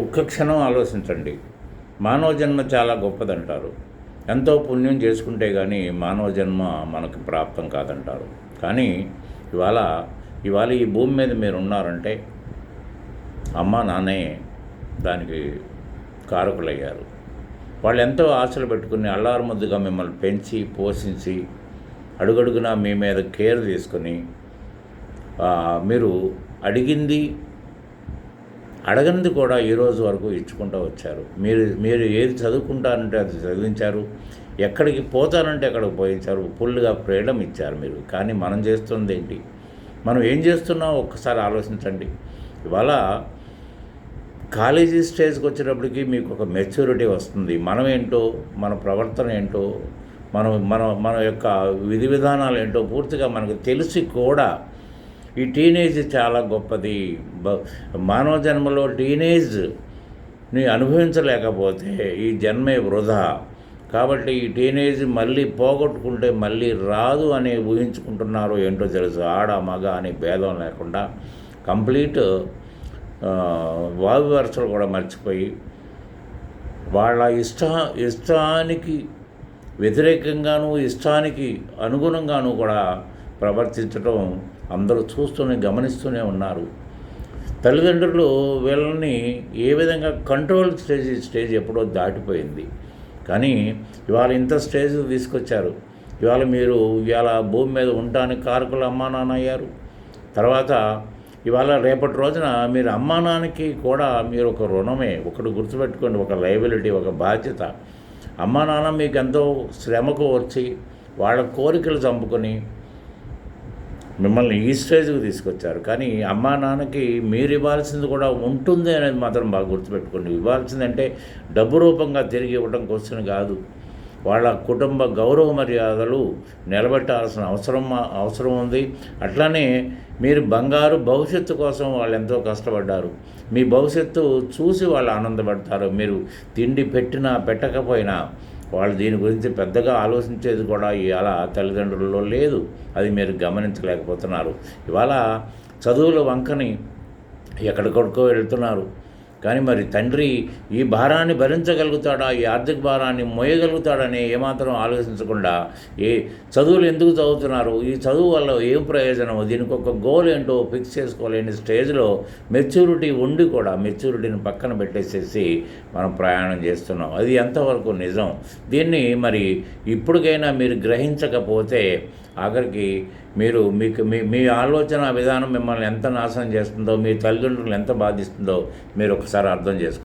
ఒక్క క్షణం ఆలోచించండి. మానవ జన్మ చాలా గొప్పదంటారు. ఎంతో పుణ్యం చేసుకుంటే కానీ మానవ జన్మ మనకు ప్రాప్తం కాదంటారు. కానీ ఇవాళ ఇవాళ ఈ భూమి మీద మీరు ఉన్నారంటే అమ్మ నాన్నే దానికి కారకులయ్యారు. వాళ్ళు ఎంతో ఆశలు పెట్టుకుని అల్లారు ముద్దుగా మిమ్మల్ని పెంచి పోషించి అడుగడుగునా మీ మీద కేర్ తీసుకొని మీరు అడిగింది అడగనిది కూడా ఈ రోజు వరకు ఇచ్చుకుంటూ వచ్చారు. మీరు మీరు ఏది చదువుకుంటారంటే అది చదివించారు. ఎక్కడికి పోతారంటే అక్కడికి పోయించారు. ఫుల్గా ఫ్రీడమ్ ఇచ్చారు మీరు. కానీ మనం చేస్తుంది ఏంటి? మనం ఏం చేస్తున్నాం ఒక్కసారి ఆలోచించండి. ఇవాళ కాలేజీ స్టేజ్కి వచ్చేటప్పటికి మీకు ఒక మెచ్యూరిటీ వస్తుంది. మనం ఏంటో మన ప్రవర్తన ఏంటో మనం మన మన యొక్క విధి విధానాలు ఏంటో పూర్తిగా మనకు తెలిసి కూడా ఈ టీనేజ్ చాలా గొప్పది. బ- మానవ జన్మలో టీనేజ్ని అనుభవించలేకపోతే ఈ జన్మే వృధా. కాబట్టి ఈ టీనేజ్ మళ్ళీ పోగొట్టుకుంటే మళ్ళీ రాదు అని ఊహించుకుంటున్నారో ఏంటో తెలుసు. ఆడ మగ అని భేదం లేకుండా కంప్లీట్ వావి వరుసలు కూడా మర్చిపోయి వాళ్ళ ఇష్ట ఇష్టానికి వ్యతిరేకంగాను ఇష్టానికి అనుగుణంగాను కూడా ప్రవర్తించడం అందరూ చూస్తూనే గమనిస్తూనే ఉన్నారు. తల్లిదండ్రులు వీళ్ళని ఏ విధంగా కంట్రోల్ స్టేజ్ స్టేజ్ ఎప్పుడో దాటిపోయింది. కానీ ఇవాళ ఇంత స్టేజ్ తీసుకొచ్చారు. ఇవాళ మీరు ఇవాళ భూమి మీద ఉండటానికి కారకులు అమ్మా నాన్న అయ్యారు. తర్వాత ఇవాళ రేపటి రోజున మీరు అమ్మానానికి కూడా మీరు ఒక రుణమే ఒకటి గుర్తుపెట్టుకోండి ఒక లైబిలిటీ ఒక బాధ్యత. అమ్మా నాన్న మీకు ఎంతో శ్రమకు వచ్చి వాళ్ళ కోరికలు చంపుకొని మిమ్మల్ని ఈ స్టేజ్కి తీసుకొచ్చారు. కానీ అమ్మా నాన్నకి మీరు ఇవ్వాల్సింది కూడా ఉంటుంది అనేది మాత్రం బాగా గుర్తుపెట్టుకోండి. ఇవ్వాల్సిందంటే డబ్బు రూపంగా తిరిగి ఇవ్వడం క్వశ్చన్ కాదు. వాళ్ళ కుటుంబ గౌరవ మర్యాదలు నిలబెట్టాల్సిన అవసరం అవసరం ఉంది. అట్లానే మీరు బంగారు భవిష్యత్తు కోసం వాళ్ళు ఎంతో కష్టపడ్డారు. మీ భవిష్యత్తు చూసి వాళ్ళు ఆనందపడతారు. మీరు తిండి పెట్టినా పెట్టకపోయినా వాళ్ళు దీని గురించి పెద్దగా ఆలోచించేది కూడా ఇవాళ తల్లిదండ్రుల్లో లేదు. అది మీరు గమనించలేకపోతున్నారు. ఇవాళ చదువుల వంకని ఎక్కడికొడుకో వెళ్తున్నారు. కానీ మరి తండ్రి ఈ భారాన్ని భరించగలుగుతాడా? ఈ ఆర్థిక భారాన్ని మోయగలుగుతాడని ఏమాత్రం ఆలోచించకుండా ఏ చదువులు ఎందుకు చదువుతున్నారు? ఈ చదువు వల్ల ఏం ప్రయోజనము? దీనికి ఒక గోల్ ఏంటో ఫిక్స్ చేసుకోలేని స్టేజ్లో మెచ్యూరిటీ ఉండి కూడా మెచ్యూరిటీని పక్కన పెట్టేసేసి మనం ప్రయాణం చేస్తున్నాం. అది ఎంతవరకు నిజం? దీన్ని మరి ఇప్పటికైనా మీరు గ్రహించకపోతే ఆఖరికి మీరు మీకు మీ మీ ఆలోచన విధానం మిమ్మల్ని ఎంత నాశనం చేస్తుందో మీ తల్లిదండ్రులను ఎంత బాధిస్తుందో మీరు ఒకసారి అర్థం చేసుకోండి.